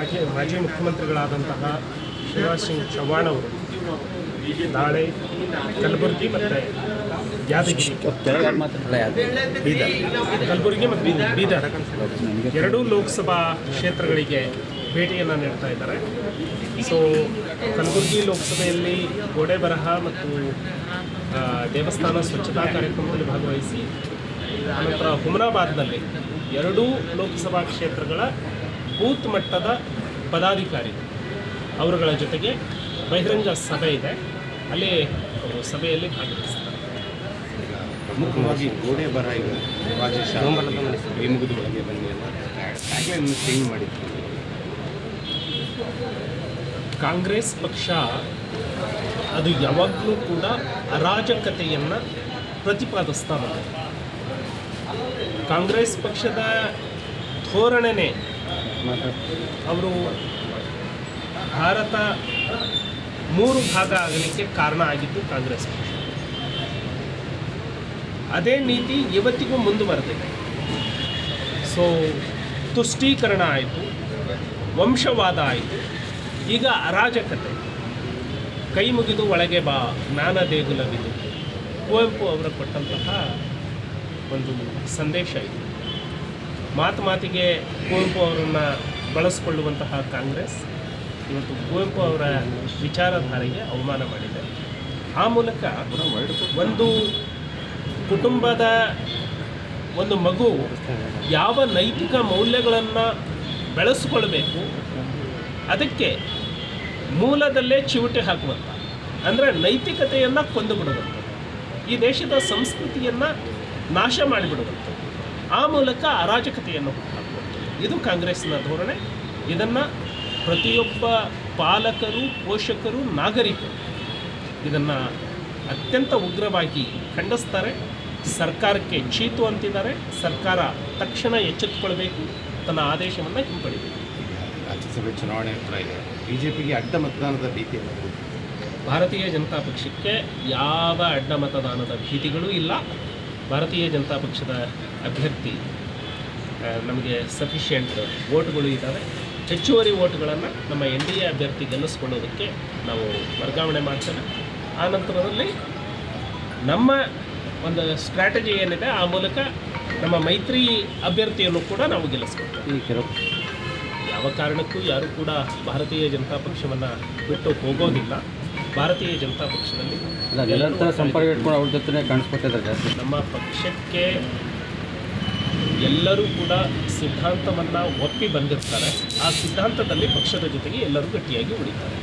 ಮಾಜಿ ಮಾಜಿ ಮುಖ್ಯಮಂತ್ರಿಗಳಾದಂತಹ ಶಿವರಾಜ್ ಸಿಂಗ್ ಚೌಹಾಣ್ ಅವರು ನಾಳೆ ಕಲಬುರಗಿ ಮತ್ತು ಯಾದಗಿರಿ. ಕಲಬುರಗಿ ಮತ್ತು ಬೀದರ್. ಬೀದರ್. ಎರಡೂ ಲೋಕಸಭಾ ಕ್ಷೇತ್ರಗಳಿಗೆ ಭೇಟಿಯನ್ನು ನೀಡ್ತಾ ಇದ್ದಾರೆ. ಸೊ ಕಲಬುರಗಿ ಲೋಕಸಭೆಯಲ್ಲಿ ಗೋಡೆ ಬರಹ ಮತ್ತು ದೇವಸ್ಥಾನ ಸ್ವಚ್ಛತಾ ಕಾರ್ಯಕ್ರಮದಲ್ಲಿ ಭಾಗವಹಿಸಿ ಆನಂತರ ಹುಮನಾಬಾದ್ನಲ್ಲಿ ಎರಡೂ ಲೋಕಸಭಾ ಕ್ಷೇತ್ರಗಳ ಬೂತ್ ಮಟ್ಟದ ಪದಾಧಿಕಾರಿ ಅವರುಗಳ ಜೊತೆಗೆ ಬಹಿರಂಗ ಸಭೆ ಇದೆ. ಅಲ್ಲಿ ಸಭೆಯಲ್ಲಿ ಭಾಗವಹಿಸ್ತಾರೆ. ಪ್ರಮುಖವಾಗಿ ಗೋಡೆ ಈಗ ಮುಗಿದ ಒಳಗೆ ಬನ್ನಿ ಚೇಂಜ್ ಮಾಡಿದ್ರು. ಕಾಂಗ್ರೆಸ್ ಪಕ್ಷ ಅದು ಯಾವಾಗಲೂ ಕೂಡ ಅರಾಜಕತೆಯನ್ನು ಪ್ರತಿಪಾದಿಸ್ತಾ ಬಂದಿದೆ. ಕಾಂಗ್ರೆಸ್ ಪಕ್ಷದ ಧೋರಣೆನೇ ಅವರು ಭಾರತ ಮೂರು ಭಾಗ ಆಗಲಿಕ್ಕೆ ಕಾರಣ ಆಗಿದ್ದು ಕಾಂಗ್ರೆಸ್. ಅದೇ ನೀತಿ ಇವತ್ತಿಗೂ ಮುಂದುವರೆದಿದೆ. ಸೊ ತುಷ್ಟೀಕರಣ ಆಯಿತು, ವಂಶವಾದ ಆಯಿತು, ಈಗ ಅರಾಜಕತೆ. ಕೈ ಮುಗಿದು ಒಳಗೆ ಬಾ, ಜ್ಞಾನ ದೇಗುಲವಿದು. ಕುವೆಂಪು ಅವರು ಕೊಟ್ಟಂತಹ ಒಂದು ಸಂದೇಶ ಇದು. ಮಾತು ಮಾತಿಗೆ ಕುವೆಂಪು ಅವರನ್ನು ಬಳಸಿಕೊಳ್ಳುವಂತಹ ಕಾಂಗ್ರೆಸ್ ಇವತ್ತು ಕುವೆಂಪು ಅವರ ವಿಚಾರಧಾರೆಗೆ ಅವಮಾನ ಮಾಡಿದೆ. ಆ ಮೂಲಕ ಒಂದು ಕುಟುಂಬದ ಒಂದು ಮಗು ಯಾವ ನೈತಿಕ ಮೌಲ್ಯಗಳನ್ನು ಬೆಳೆಸ್ಕೊಳ್ಬೇಕು, ಅದಕ್ಕೆ ಮೂಲದಲ್ಲೇ ಚಿವುಟೆ ಹಾಕುವಂಥ ಅಂದರೆ ನೈತಿಕತೆಯನ್ನು ಕೊಂದುಬಿಡುವಂಥದ್ದು ಈ ದೇಶದ ಸಂಸ್ಕೃತಿಯನ್ನು ನಾಶ ಮಾಡಿಬಿಡುವಂಥದ್ದು ಆ ಮೂಲಕ ಅರಾಜಕತೆಯನ್ನು ಇದು ಕಾಂಗ್ರೆಸ್ನ ಧೋರಣೆ. ಇದನ್ನು ಪ್ರತಿಯೊಬ್ಬ ಪಾಲಕರು ಪೋಷಕರು ನಾಗರಿಕರು ಇದನ್ನು ಅತ್ಯಂತ ಉಗ್ರವಾಗಿ ಖಂಡಿಸ್ತಾರೆ. ಸರ್ಕಾರಕ್ಕೆ ಚೀತು ಅಂತಿದ್ದಾರೆ. ಸರ್ಕಾರ ತಕ್ಷಣ ಎಚ್ಚೆತ್ತುಕೊಳ್ಬೇಕು ತನ್ನ ಆದೇಶವನ್ನು ಹಿಂಪಡಿಬೇಕು ರಾಜ್ಯಸಭೆ ಚುನಾವಣೆ ಹತ್ರ ಇದೆ. ಬಿ ಜೆ ಪಿಗೆ ಅಡ್ಡ ಮತದಾನದ ಭೀತಿ ಭಾರತೀಯ ಜನತಾ ಪಕ್ಷಕ್ಕೆ ಯಾವ ಅಡ್ಡ ಮತದಾನದ ಭೀತಿಗಳೂ ಇಲ್ಲ. ಭಾರತೀಯ ಜನತಾ ಪಕ್ಷದ ಅಭ್ಯರ್ಥಿ ನಮಗೆ ಸಫಿಷಿಯೆಂಟ್ ವೋಟ್ಗಳು ಇದ್ದಾವೆ. ಹೆಚ್ಚುವರಿ ಓಟ್ಗಳನ್ನು ನಮ್ಮ ಎನ್ ಡಿ ಎ ಅಭ್ಯರ್ಥಿ ಗೆಲ್ಲಿಸ್ಕೊಳ್ಳೋದಕ್ಕೆ ನಾವು ವರ್ಗಾವಣೆ ಮಾಡ್ತೇವೆ. ಆ ನಂತರದಲ್ಲಿ ನಮ್ಮ ಒಂದು ಸ್ಟ್ರಾಟಜಿ ಏನಿದೆ ಆ ಮೂಲಕ ನಮ್ಮ ಮೈತ್ರಿ ಅಭ್ಯರ್ಥಿಯನ್ನು ಕೂಡ ನಾವು ಗೆಲ್ಲಿಸ್ಕೊಳ್ತೇವೆ. ಯಾವ ಕಾರಣಕ್ಕೂ ಯಾರೂ ಕೂಡ ಭಾರತೀಯ ಜನತಾ ಪಕ್ಷವನ್ನು ಬಿಟ್ಟು ಹೋಗೋದಿಲ್ಲ. ಭಾರತೀಯ ಜನತಾ ಪಕ್ಷದಲ್ಲಿ ನಿರಂತರ ಸಂಪರ್ಕ ಇಟ್ಕೊಂಡು ಅವ್ರ ಜೊತೆ ಕಾಣಿಸ್ಕೊತಿದ್ದಾರೆ ಜಾಸ್ತಿ. ನಮ್ಮ ಪಕ್ಷಕ್ಕೆ ಎಲ್ಲರೂ ಕೂಡ ಸಿದ್ಧಾಂತವನ್ನು ಒಪ್ಪಿ ಬಂದಿರ್ತಾರೆ. ಆ ಸಿದ್ಧಾಂತದಲ್ಲಿ ಪಕ್ಷದ ಜೊತೆಗೆ ಎಲ್ಲರೂ ಗಟ್ಟಿಯಾಗಿ ಉಳಿತಾರೆ.